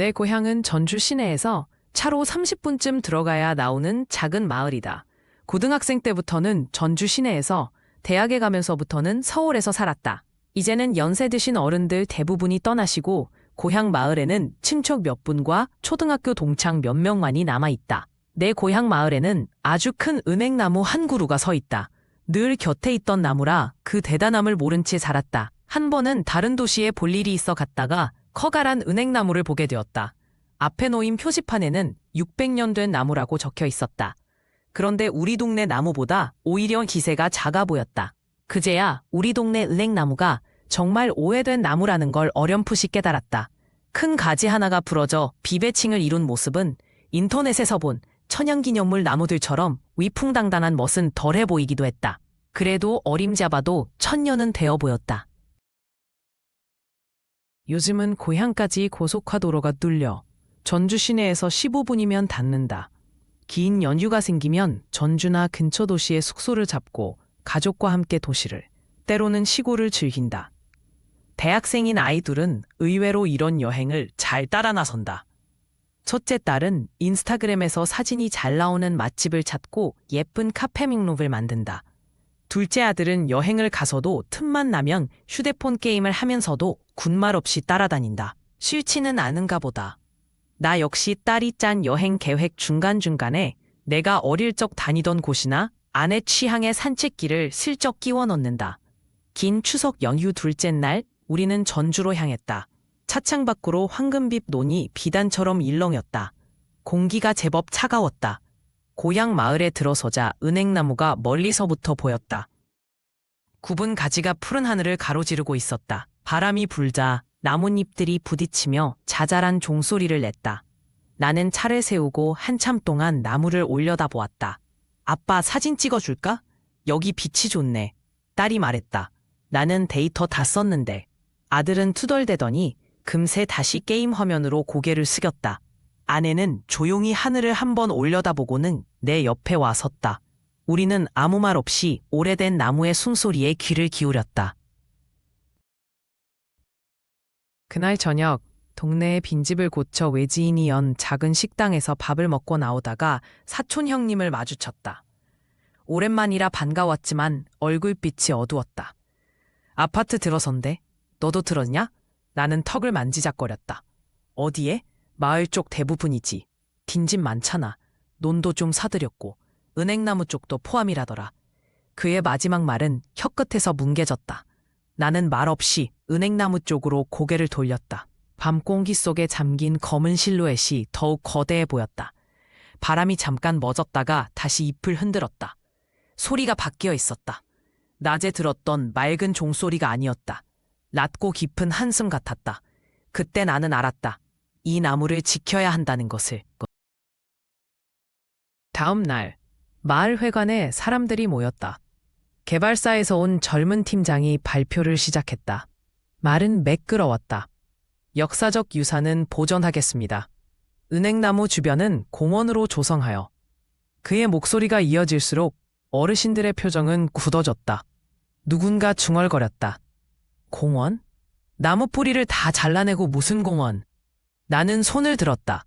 내 고향은 전주 시내에서 차로 30분쯤 들어가야 나오는 작은 마을이다. 고등학생 때부터는 전주 시내에서 대학에 가면서부터는 서울에서 살았다. 이제는 연세 드신 어른들 대부분이 떠나시고 고향 마을에는 친척 몇 분과 초등학교 동창 몇 명만이 남아있다. 내 고향 마을에는 아주 큰 은행나무 한 그루가 서 있다. 늘 곁에 있던 나무라 그 대단함을 모른 채 자랐다. 한 번은 다른 도시에 볼 일이 있어 갔다가 커다란 은행나무를 보게 되었다. 앞에 놓인 표지판에는 600년 된 나무라고 적혀 있었다. 그런데 우리 동네 나무보다 오히려 기세가 작아 보였다. 그제야 우리 동네 은행나무가 정말 오래된 나무라는 걸 어렴풋이 깨달았다. 큰 가지 하나가 부러져 비배칭을 이룬 모습은 인터넷에서 본 천연기념물 나무들처럼 위풍당당한 멋은 덜해 보이기도 했다. 그래도 어림잡아도 천년은 되어 보였다. 요즘은 고향까지 고속화도로가 뚫려 전주 시내에서 15분이면 닿는다. 긴 연휴가 생기면 전주나 근처 도시에 숙소를 잡고 가족과 함께 도시를, 때로는 시골을 즐긴다. 대학생인 아이들은 의외로 이런 여행을 잘 따라 나선다. 첫째 딸은 인스타그램에서 사진이 잘 나오는 맛집을 찾고 예쁜 카페 믹록을 만든다. 둘째 아들은 여행을 가서도 틈만 나면 휴대폰 게임을 하면서도 군말 없이 따라다닌다. 싫지는 않은가 보다. 나 역시 딸이 짠 여행 계획 중간중간에 내가 어릴 적 다니던 곳이나 아내 취향의 산책길을 슬쩍 끼워 넣는다. 긴 추석 연휴 둘째 날 우리는 전주로 향했다. 차창 밖으로 황금빛 논이 비단처럼 일렁였다. 공기가 제법 차가웠다. 고향 마을에 들어서자 은행나무가 멀리서부터 보였다. 굽은 가지가 푸른 하늘을 가로지르고 있었다. 바람이 불자 나뭇잎들이 부딪히며 자잘한 종소리를 냈다. 나는 차를 세우고 한참 동안 나무를 올려다 보았다. 아빠 사진 찍어줄까? 여기 빛이 좋네. 딸이 말했다. 나는 데이터 다 썼는데. 아들은 투덜대더니 금세 다시 게임 화면으로 고개를 숙였다. 아내는 조용히 하늘을 한번 올려다보고는 내 옆에 와 섰다. 우리는 아무 말 없이 오래된 나무의 숨소리에 귀를 기울였다. 그날 저녁 동네의 빈집을 고쳐 외지인이 연 작은 식당에서 밥을 먹고 나오다가 사촌 형님을 마주쳤다. 오랜만이라 반가웠지만 얼굴빛이 어두웠다. 아파트 들어선데 너도 들었냐? 나는 턱을 만지작거렸다. 어디에? 마을 쪽 대부분이지. 빈집 많잖아. 논도 좀 사들였고 은행나무 쪽도 포함이라더라. 그의 마지막 말은 혀끝에서 뭉개졌다. 나는 말 없이 은행나무 쪽으로 고개를 돌렸다. 밤 공기 속에 잠긴 검은 실루엣이 더욱 거대해 보였다. 바람이 잠깐 멎었다가 다시 잎을 흔들었다. 소리가 바뀌어 있었다. 낮에 들었던 맑은 종소리가 아니었다. 낮고 깊은 한숨 같았다. 그때 나는 알았다. 이 나무를 지켜야 한다는 것을. 다음 날, 마을 회관에 사람들이 모였다. 개발사에서 온 젊은 팀장이 발표를 시작했다. 말은 매끄러웠다. 역사적 유산은 보존하겠습니다. 은행나무 주변은 공원으로 조성하여. 그의 목소리가 이어질수록 어르신들의 표정은 굳어졌다. 누군가 중얼거렸다. 공원? 나무 뿌리를 다 잘라내고 무슨 공원? 나는 손을 들었다.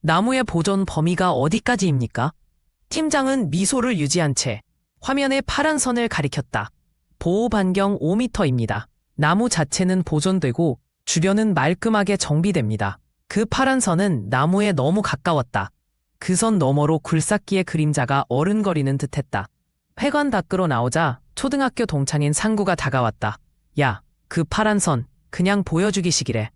나무의 보존 범위가 어디까지입니까? 팀장은 미소를 유지한 채 화면에 파란 선을 가리켰다. 보호 반경 5m입니다. 나무 자체는 보존되고 주변은 말끔하게 정비됩니다. 그 파란 선은 나무에 너무 가까웠다. 그 선 너머로 굴삭기의 그림자가 어른거리는 듯했다. 회관 밖으로 나오자 초등학교 동창인 상구가 다가왔다. 야, 그 파란 선 그냥 보여주기식이래.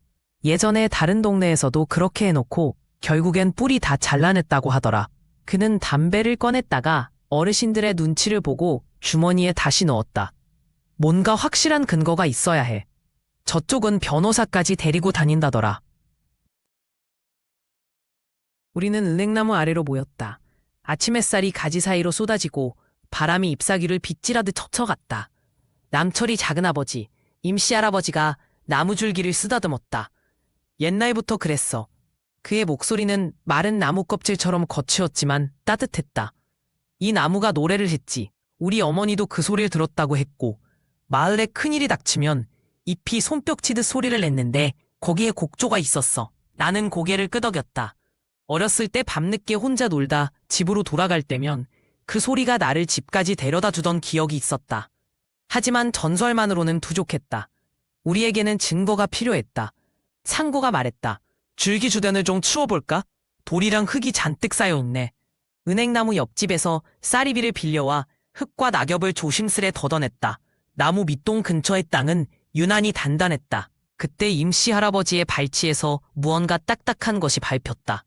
예전에 다른 동네에서도 그렇게 해놓고 결국엔 뿌리 다 잘라냈다고 하더라. 그는 담배를 꺼냈다가 어르신들의 눈치를 보고 주머니에 다시 넣었다. 뭔가 확실한 근거가 있어야 해. 저쪽은 변호사까지 데리고 다닌다더라. 우리는 은행나무 아래로 모였다. 아침 햇살이 가지 사이로 쏟아지고 바람이 잎사귀를 빗질하듯 척척갔다. 남철이 작은아버지, 임시할아버지가 나무줄기를 쓰다듬었다. 옛날부터 그랬어. 그의 목소리는 마른 나무 껍질처럼 거치었지만 따뜻했다. 이 나무가 노래를 했지. 우리 어머니도 그 소리를 들었다고 했고, 마을에 큰일이 닥치면 잎이 손뼉치듯 소리를 냈는데 거기에 곡조가 있었어. 나는 고개를 끄덕였다. 어렸을 때 밤늦게 혼자 놀다 집으로 돌아갈 때면 그 소리가 나를 집까지 데려다 주던 기억이 있었다. 하지만 전설만으로는 부족했다. 우리에게는 증거가 필요했다. 창고가 말했다. 줄기주변을 좀 치워볼까? 돌이랑 흙이 잔뜩 쌓여있네. 은행나무 옆집에서 쌀이비를 빌려와 흙과 낙엽을 조심스레 걷어냈다. 나무 밑동 근처의 땅은 유난히 단단했다. 그때 임씨 할아버지의 발치에서 무언가 딱딱한 것이 밟혔다.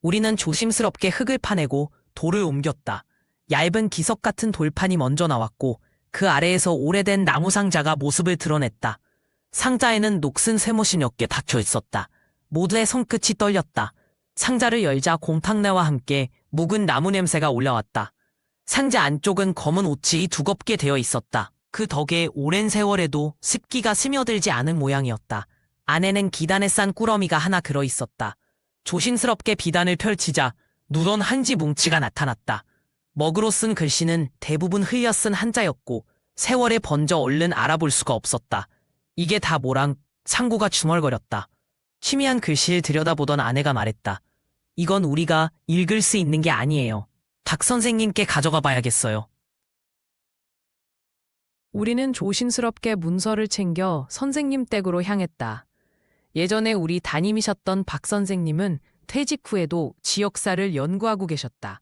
우리는 조심스럽게 흙을 파내고 돌을 옮겼다. 얇은 기석 같은 돌판이 먼저 나왔고 그 아래에서 오래된 나무 상자가 모습을 드러냈다. 상자에는 녹슨 쇠못이 몇 개 닫혀 있었다. 모두의 손끝이 떨렸다. 상자를 열자 곰탕내와 함께 묵은 나무 냄새가 올라왔다. 상자 안쪽은 검은 옷이 두껍게 되어 있었다. 그 덕에 오랜 세월에도 습기가 스며들지 않은 모양이었다. 안에는 기단에 싼 꾸러미가 하나 들어 있었다. 조심스럽게 비단을 펼치자 누런 한지 뭉치가 나타났다. 먹으로 쓴 글씨는 대부분 흘려 쓴 한자였고 세월에 번져 얼른 알아볼 수가 없었다. 이게 다 뭐랑 상구가 중얼거렸다. 희미한 글씨를 들여다보던 아내가 말했다. 이건 우리가 읽을 수 있는 게 아니에요. 박 선생님께 가져가 봐야겠어요. 우리는 조심스럽게 문서를 챙겨 선생님 댁으로 향했다. 예전에 우리 담임이셨던 박 선생님은 퇴직 후에도 지역사를 연구하고 계셨다.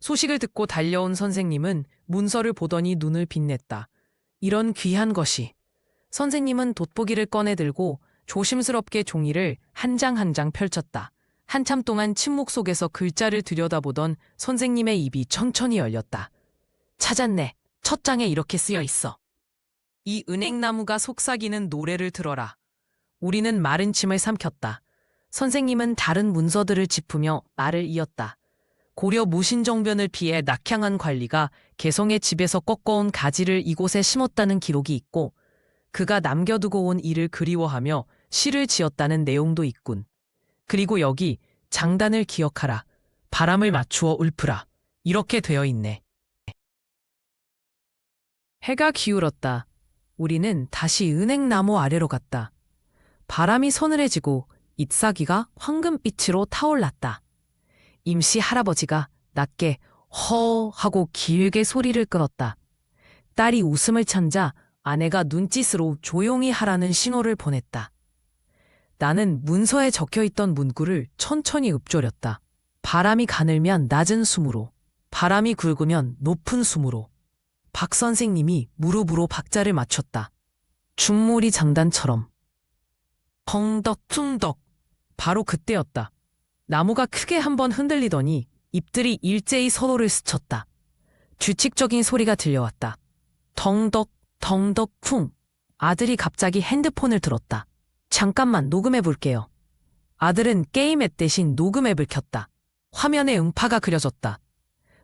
소식을 듣고 달려온 선생님은 문서를 보더니 눈을 빛냈다. 이런 귀한 것이. 선생님은 돋보기를 꺼내 들고 조심스럽게 종이를 한 장 한 장 펼쳤다. 한참 동안 침묵 속에서 글자를 들여다보던 선생님의 입이 천천히 열렸다. 찾았네. 첫 장에 이렇게 쓰여 있어. 이 은행나무가 속삭이는 노래를 들어라. 우리는 마른 침을 삼켰다. 선생님은 다른 문서들을 짚으며 말을 이었다. 고려 무신정변을 피해 낙향한 관리가 개성의 집에서 꺾어온 가지를 이곳에 심었다는 기록이 있고 그가 남겨두고 온 일을 그리워하며 시를 지었다는 내용도 있군. 그리고 여기 장단을 기억하라. 바람을 맞추어 울프라. 이렇게 되어 있네. 해가 기울었다. 우리는 다시 은행나무 아래로 갔다. 바람이 서늘해지고 잎사귀가 황금빛으로 타올랐다. 임시 할아버지가 낮게 허 하고 길게 소리를 끊었다. 딸이 웃음을 참자 아내가 눈짓으로 조용히 하라는 신호를 보냈다. 나는 문서에 적혀 있던 문구를 천천히 읊조렸다. 바람이 가늘면 낮은 숨으로, 바람이 굵으면 높은 숨으로. 박 선생님이 무릎으로 박자를 맞췄다. 중몰이 장단처럼. 펑덕퉁덕. 바로 그때였다. 나무가 크게 한번 흔들리더니 잎들이 일제히 서로를 스쳤다. 규칙적인 소리가 들려왔다. 덩덕, 덩덕, 쿵. 아들이 갑자기 핸드폰을 들었다. 잠깐만 녹음해 볼게요. 아들은 게임 앱 대신 녹음 앱을 켰다. 화면에 음파가 그려졌다.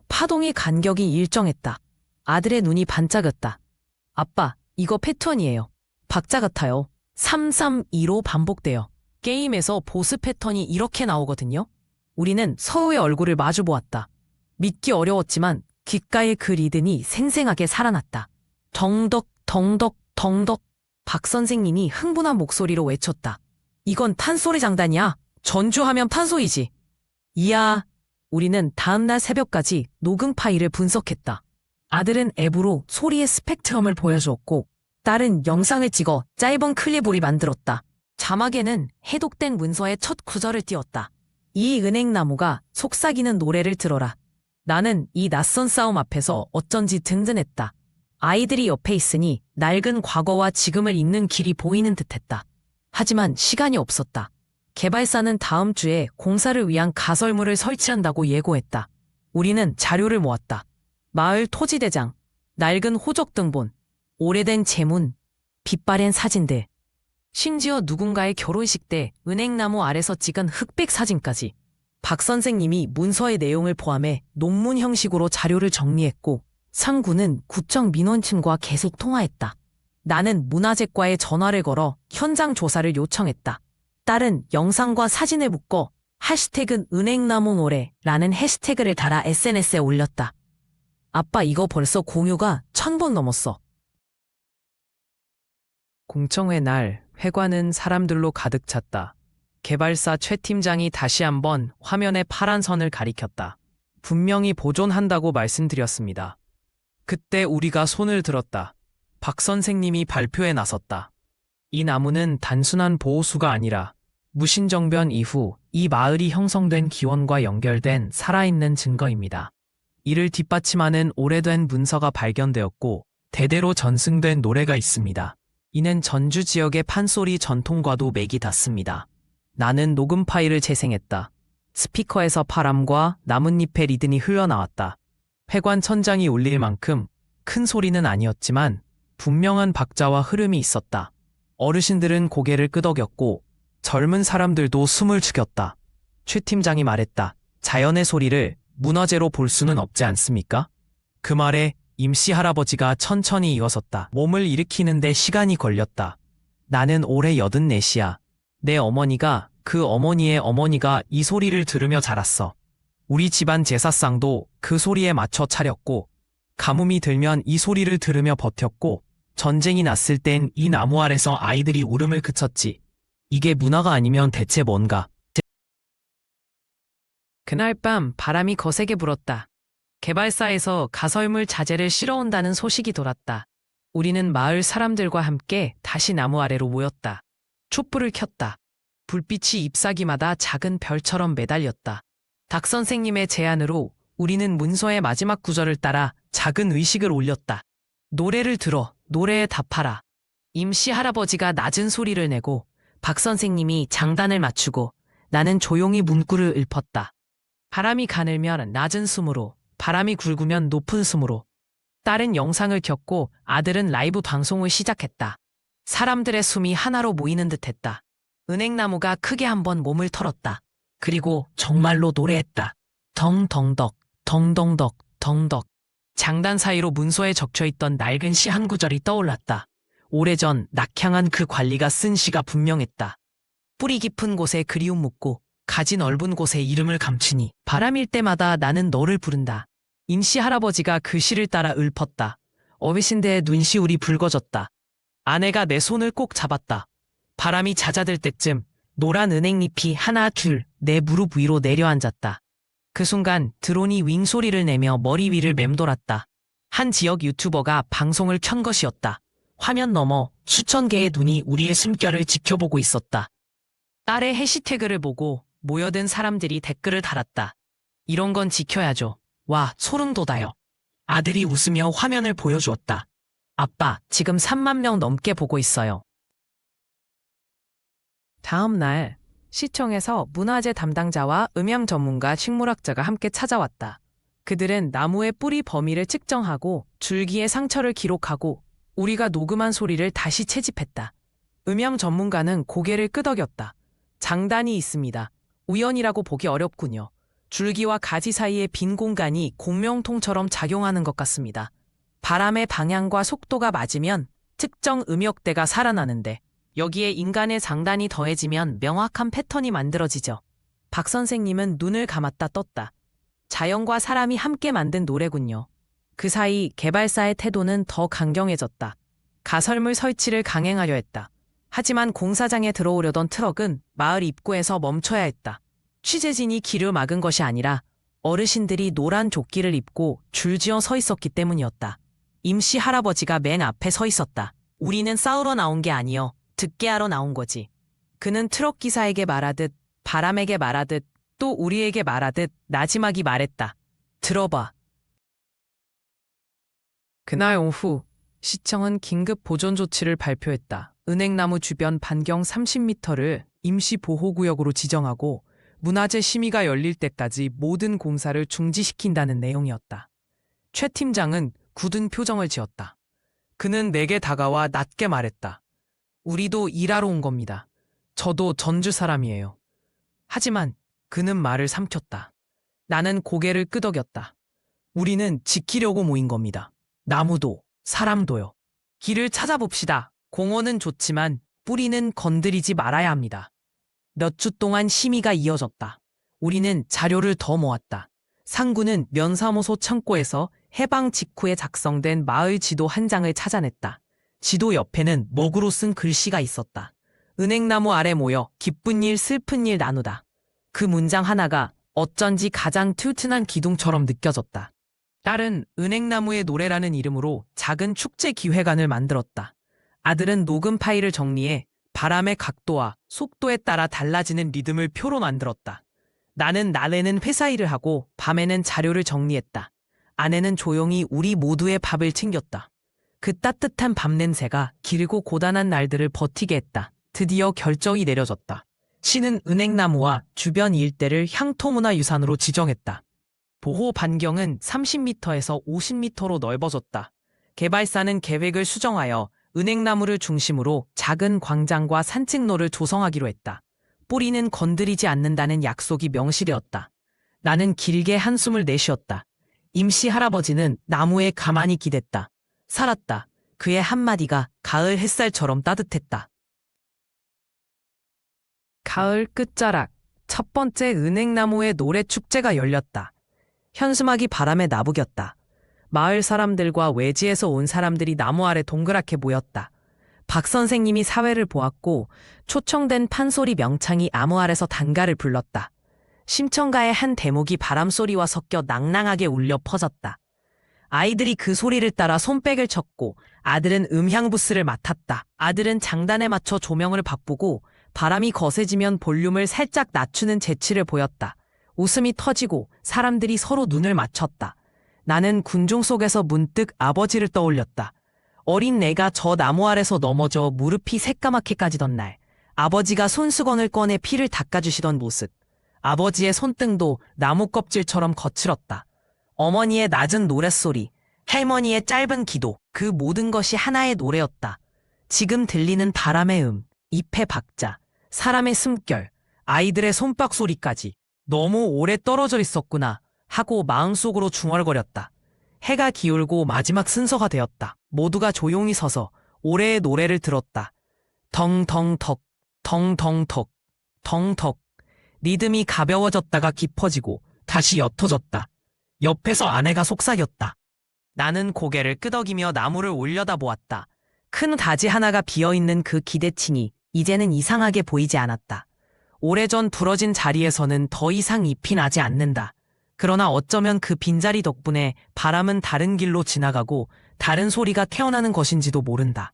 파동의 간격이 일정했다. 아들의 눈이 반짝였다. 아빠, 이거 패턴이에요. 박자 같아요. 3325 반복돼요. 게임에서 보스 패턴이 이렇게 나오거든요. 우리는 서로의 얼굴을 마주 보았다. 믿기 어려웠지만 귓가의 그 리듬이 생생하게 살아났다. 덩덕, 덩덕, 덩덕. 박 선생님이 흥분한 목소리로 외쳤다. 이건 탄소리 장단이야. 전주하면 탄소이지. 이야. 우리는 다음날 새벽까지 녹음 파일을 분석했다. 아들은 앱으로 소리의 스펙트럼을 보여주었고, 딸은 영상을 찍어 짧은 클립으로 만들었다. 자막에는 해독된 문서의 첫 구절을 띄웠다. 이 은행나무가 속삭이는 노래를 들어라. 나는 이 낯선 싸움 앞에서 어쩐지 든든했다. 아이들이 옆에 있으니 낡은 과거와 지금을 잇는 길이 보이는 듯했다. 하지만 시간이 없었다. 개발사는 다음 주에 공사를 위한 가설물을 설치한다고 예고했다. 우리는 자료를 모았다. 마을 토지대장, 낡은 호적 등본, 오래된 재문, 빛바랜 사진들, 심지어 누군가의 결혼식 때 은행나무 아래서 찍은 흑백 사진까지. 박 선생님이 문서의 내용을 포함해 논문 형식으로 자료를 정리했고 상구는 구청 민원층과 계속 통화했다. 나는 문화재과에 전화를 걸어 현장 조사를 요청했다. 딸은 영상과 사진을 묶어 해시태그 은행나무 노래라는 해시태그를 달아 SNS에 올렸다. 아빠 이거 벌써 공유가 천 번 넘었어. 공청회 날 회관은 사람들로 가득 찼다. 개발사 최 팀장이 다시 한번 화면에 파란 선을 가리켰다. 분명히 보존한다고 말씀드렸습니다. 그때 우리가 손을 들었다. 박 선생님이 발표에 나섰다. 이 나무는 단순한 보호수가 아니라 무신정변 이후 이 마을이 형성된 기원과 연결된 살아있는 증거입니다. 이를 뒷받침하는 오래된 문서가 발견되었고 대대로 전승된 노래가 있습니다. 이는 전주 지역의 판소리 전통과도 맥이 닿습니다. 나는 녹음 파일을 재생했다. 스피커에서 바람과 나뭇잎의 리듬이 흘러나왔다. 회관 천장이 울릴 만큼 큰 소리는 아니었지만 분명한 박자와 흐름이 있었다. 어르신들은 고개를 끄덕였고 젊은 사람들도 숨을 죽였다. 최 팀장이 말했다. 자연의 소리를 문화재로 볼 수는 없지 않습니까? 그 말에 임씨 할아버지가 천천히 이어섰다. 몸을 일으키는데 시간이 걸렸다. 나는 올해 84시야. 내 어머니가 그 어머니의 어머니가 이 소리를 들으며 자랐어. 우리 집안 제사상도 그 소리에 맞춰 차렸고, 가뭄이 들면 이 소리를 들으며 버텼고, 전쟁이 났을 땐 이 나무 아래서 아이들이 울음을 그쳤지. 이게 문화가 아니면 대체 뭔가. 그날 밤 바람이 거세게 불었다. 개발사에서 가설물 자재를 실어온다는 소식이 돌았다. 우리는 마을 사람들과 함께 다시 나무 아래로 모였다. 촛불을 켰다. 불빛이 잎사귀마다 작은 별처럼 매달렸다. 박 선생님의 제안으로 우리는 문서의 마지막 구절을 따라 작은 의식을 올렸다. 노래를 들어 노래에 답하라. 임시 할아버지가 낮은 소리를 내고 박 선생님이 장단을 맞추고 나는 조용히 문구를 읊었다. 바람이 가늘면 낮은 숨으로, 바람이 굵으면 높은 숨으로. 딸은 영상을 켰고 아들은 라이브 방송을 시작했다. 사람들의 숨이 하나로 모이는 듯 했다. 은행나무가 크게 한번 몸을 털었다. 그리고 정말로 노래했다. 덩덩덕, 덩덩덕, 덩덕. 장단 사이로 문서에 적혀있던 낡은 시 한 구절이 떠올랐다. 오래전 낙향한 그 관리가 쓴 시가 분명했다. 뿌리 깊은 곳에 그리움 묻고 가지 넓은 곳에 이름을 감추니 바람일 때마다 나는 너를 부른다. 임씨 할아버지가 그 시를 따라 읊었다. 어미신대의 눈시울이 붉어졌다. 아내가 내 손을 꼭 잡았다. 바람이 잦아들 때쯤 노란 은행잎이 하나 둘 내 무릎 위로 내려앉았다. 그 순간 드론이 윙 소리를 내며 머리 위를 맴돌았다. 한 지역 유튜버가 방송을 켠 것이었다. 화면 너머 수천 개의 눈이 우리의 숨결을 지켜보고 있었다. 딸의 해시태그를 보고 모여든 사람들이 댓글을 달았다. 이런 건 지켜야죠. 와, 소름 돋아요. 아들이 웃으며 화면을 보여주었다. 아빠, 지금 3만 명 넘게 보고 있어요. 다음 날 시청에서 문화재 담당자와 음향 전문가 식물학자가 함께 찾아왔다. 그들은 나무의 뿌리 범위를 측정하고 줄기의 상처를 기록하고 우리가 녹음한 소리를 다시 채집했다. 음향 전문가는 고개를 끄덕였다. 장단이 있습니다. 우연이라고 보기 어렵군요. 줄기와 가지 사이의 빈 공간이 공명통처럼 작용하는 것 같습니다. 바람의 방향과 속도가 맞으면 특정 음역대가 살아나는데 여기에 인간의 장단이 더해지면 명확한 패턴이 만들어지죠. 박 선생님은 눈을 감았다 떴다. 자연과 사람이 함께 만든 노래군요. 그 사이 개발사의 태도는 더 강경해졌다. 가설물 설치를 강행하려 했다. 하지만 공사장에 들어오려던 트럭은 마을 입구에서 멈춰야 했다. 취재진이 길을 막은 것이 아니라 어르신들이 노란 조끼를 입고 줄지어 서 있었기 때문이었다. 임시 할아버지가 맨 앞에 서 있었다. 우리는 싸우러 나온 게 아니여 듣게 하러 나온 거지. 그는 트럭 기사에게 말하듯 바람에게 말하듯 또 우리에게 말하듯 나지막이 말했다. 들어봐. 그날 오후 시청은 긴급 보존 조치를 발표했다. 은행나무 주변 반경 30m를 임시 보호구역으로 지정하고 문화재 심의가 열릴 때까지 모든 공사를 중지시킨다는 내용이었다. 최 팀장은 굳은 표정을 지었다. 그는 내게 다가와 낮게 말했다. 우리도 일하러 온 겁니다. 저도 전주 사람이에요. 하지만 그는 말을 삼켰다. 나는 고개를 끄덕였다. 우리는 지키려고 모인 겁니다. 나무도 사람도요. 길을 찾아봅시다. 공원은 좋지만 뿌리는 건드리지 말아야 합니다. 몇 주 동안 심의가 이어졌다. 우리는 자료를 더 모았다. 상구는 면사무소 창고에서 해방 직후에 작성된 마을 지도 한 장을 찾아냈다. 지도 옆에는 먹으로 쓴 글씨가 있었다. 은행나무 아래 모여 기쁜 일 슬픈 일 나누다. 그 문장 하나가 어쩐지 가장 튼튼한 기둥처럼 느껴졌다. 딸은 은행나무의 노래라는 이름으로 작은 축제 기획안을 만들었다. 아들은 녹음 파일을 정리해 바람의 각도와 속도에 따라 달라지는 리듬을 표로 만들었다. 나는 낮에는 회사 일을 하고 밤에는 자료를 정리했다. 아내는 조용히 우리 모두의 밥을 챙겼다. 그 따뜻한 밤 냄새가 길고 고단한 날들을 버티게 했다. 드디어 결정이 내려졌다. 시는 은행나무와 주변 일대를 향토문화유산으로 지정했다. 보호 반경은 30m에서 50m로 넓어졌다. 개발사는 계획을 수정하여 은행나무를 중심으로 작은 광장과 산책로를 조성하기로 했다. 뿌리는 건드리지 않는다는 약속이 명시되었다. 나는 길게 한숨을 내쉬었다. 임시 할아버지는 나무에 가만히 기댔다. 살았다. 그의 한마디가 가을 햇살처럼 따뜻했다. 가을 끝자락 첫 번째 은행나무의 노래 축제가 열렸다. 현수막이 바람에 나부겼다. 마을 사람들과 외지에서 온 사람들이 나무 아래 동그랗게 모였다. 박 선생님이 사회를 보았고 초청된 판소리 명창이 나무 아래서 단가를 불렀다. 심청가의 한 대목이 바람 소리와 섞여 낭낭하게 울려 퍼졌다. 아이들이 그 소리를 따라 손뼉을 쳤고 아들은 음향 부스를 맡았다. 아들은 장단에 맞춰 조명을 바꾸고 바람이 거세지면 볼륨을 살짝 낮추는 재치를 보였다. 웃음이 터지고 사람들이 서로 눈을 맞췄다. 나는 군중 속에서 문득 아버지를 떠올렸다. 어린 내가 저 나무 아래서 넘어져 무릎이 새까맣게 까지던 날, 아버지가 손수건을 꺼내 피를 닦아주시던 모습. 아버지의 손등도 나무 껍질처럼 거칠었다. 어머니의 낮은 노랫소리, 할머니의 짧은 기도, 그 모든 것이 하나의 노래였다. 지금 들리는 바람의 음, 잎의 박자, 사람의 숨결, 아이들의 손뼉 소리까지 너무 오래 떨어져 있었구나 하고 마음속으로 중얼거렸다. 해가 기울고 마지막 순서가 되었다. 모두가 조용히 서서 올해의 노래를 들었다. 덩덩덕, 덩덩덕, 덩덕. 리듬이 가벼워졌다가 깊어지고 다시 옅어졌다. 옆에서 아내가 속삭였다. 나는 고개를 끄덕이며 나무를 올려다보았다. 큰 가지 하나가 비어있는 그 기대칭이 이제는 이상하게 보이지 않았다. 오래전 부러진 자리에서는 더 이상 잎이 나지 않는다. 그러나 어쩌면 그 빈자리 덕분에 바람은 다른 길로 지나가고 다른 소리가 태어나는 것인지도 모른다.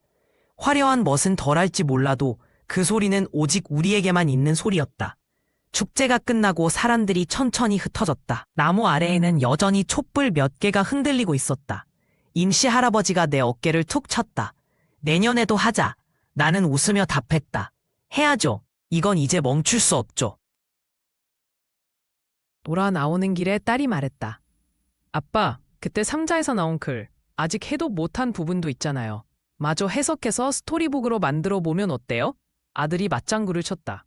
화려한 멋은 덜할지 몰라도 그 소리는 오직 우리에게만 있는 소리였다. 축제가 끝나고 사람들이 천천히 흩어졌다. 나무 아래에는 여전히 촛불 몇 개가 흔들리고 있었다. 임시 할아버지가 내 어깨를 툭 쳤다. 내년에도 하자. 나는 웃으며 답했다. 해야죠. 이건 이제 멈출 수 없죠. 돌아 나오는 길에 딸이 말했다. 아빠, 그때 상자에서 나온 글, 아직 해도 못한 부분도 있잖아요. 마저 해석해서 스토리북으로 만들어 보면 어때요? 아들이 맞장구를 쳤다.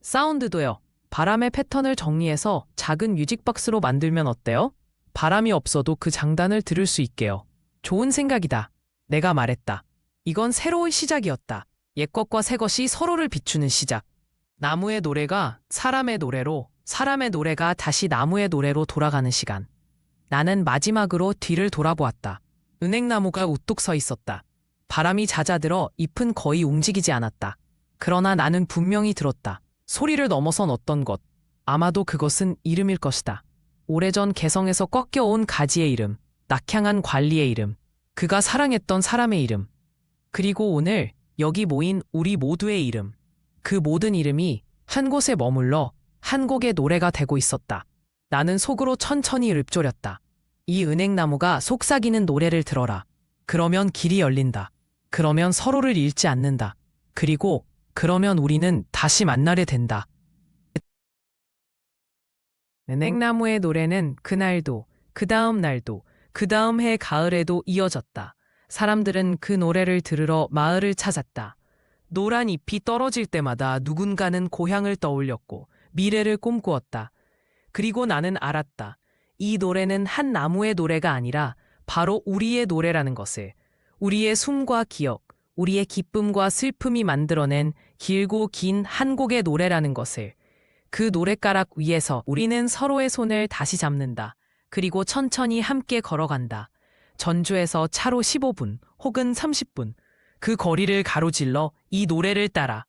사운드도요. 바람의 패턴을 정리해서 작은 뮤직박스로 만들면 어때요? 바람이 없어도 그 장단을 들을 수 있게요. 좋은 생각이다. 내가 말했다. 이건 새로운 시작이었다. 옛것과 새것이 서로를 비추는 시작. 나무의 노래가 사람의 노래로, 사람의 노래가 다시 나무의 노래로 돌아가는 시간. 나는 마지막으로 뒤를 돌아보았다. 은행나무가 우뚝 서 있었다. 바람이 잦아들어 잎은 거의 움직이지 않았다. 그러나 나는 분명히 들었다. 소리를 넘어선 어떤 것. 아마도 그것은 이름일 것이다. 오래전 개성에서 꺾여온 가지의 이름, 낙향한 관리의 이름, 그가 사랑했던 사람의 이름, 그리고 오늘 여기 모인 우리 모두의 이름. 그 모든 이름이 한 곳에 머물러 한 곡의 노래가 되고 있었다. 나는 속으로 천천히 읊조렸다. 이 은행나무가 속삭이는 노래를 들어라. 그러면 길이 열린다. 그러면 서로를 잃지 않는다. 그리고 그러면 우리는 다시 만나게 된다. 은행나무의 노래는 그날도, 그 다음 날도, 그 다음 해 가을에도 이어졌다. 사람들은 그 노래를 들으러 마을을 찾았다. 노란 잎이 떨어질 때마다 누군가는 고향을 떠올렸고 미래를 꿈꾸었다. 그리고 나는 알았다. 이 노래는 한 나무의 노래가 아니라 바로 우리의 노래라는 것을. 우리의 숨과 기억, 우리의 기쁨과 슬픔이 만들어낸 길고 긴 한 곡의 노래라는 것을. 그 노랫가락 위에서 우리는 서로의 손을 다시 잡는다. 그리고 천천히 함께 걸어간다. 전주에서 차로 15분 혹은 30분 그 거리를 가로질러 이 노래를 따라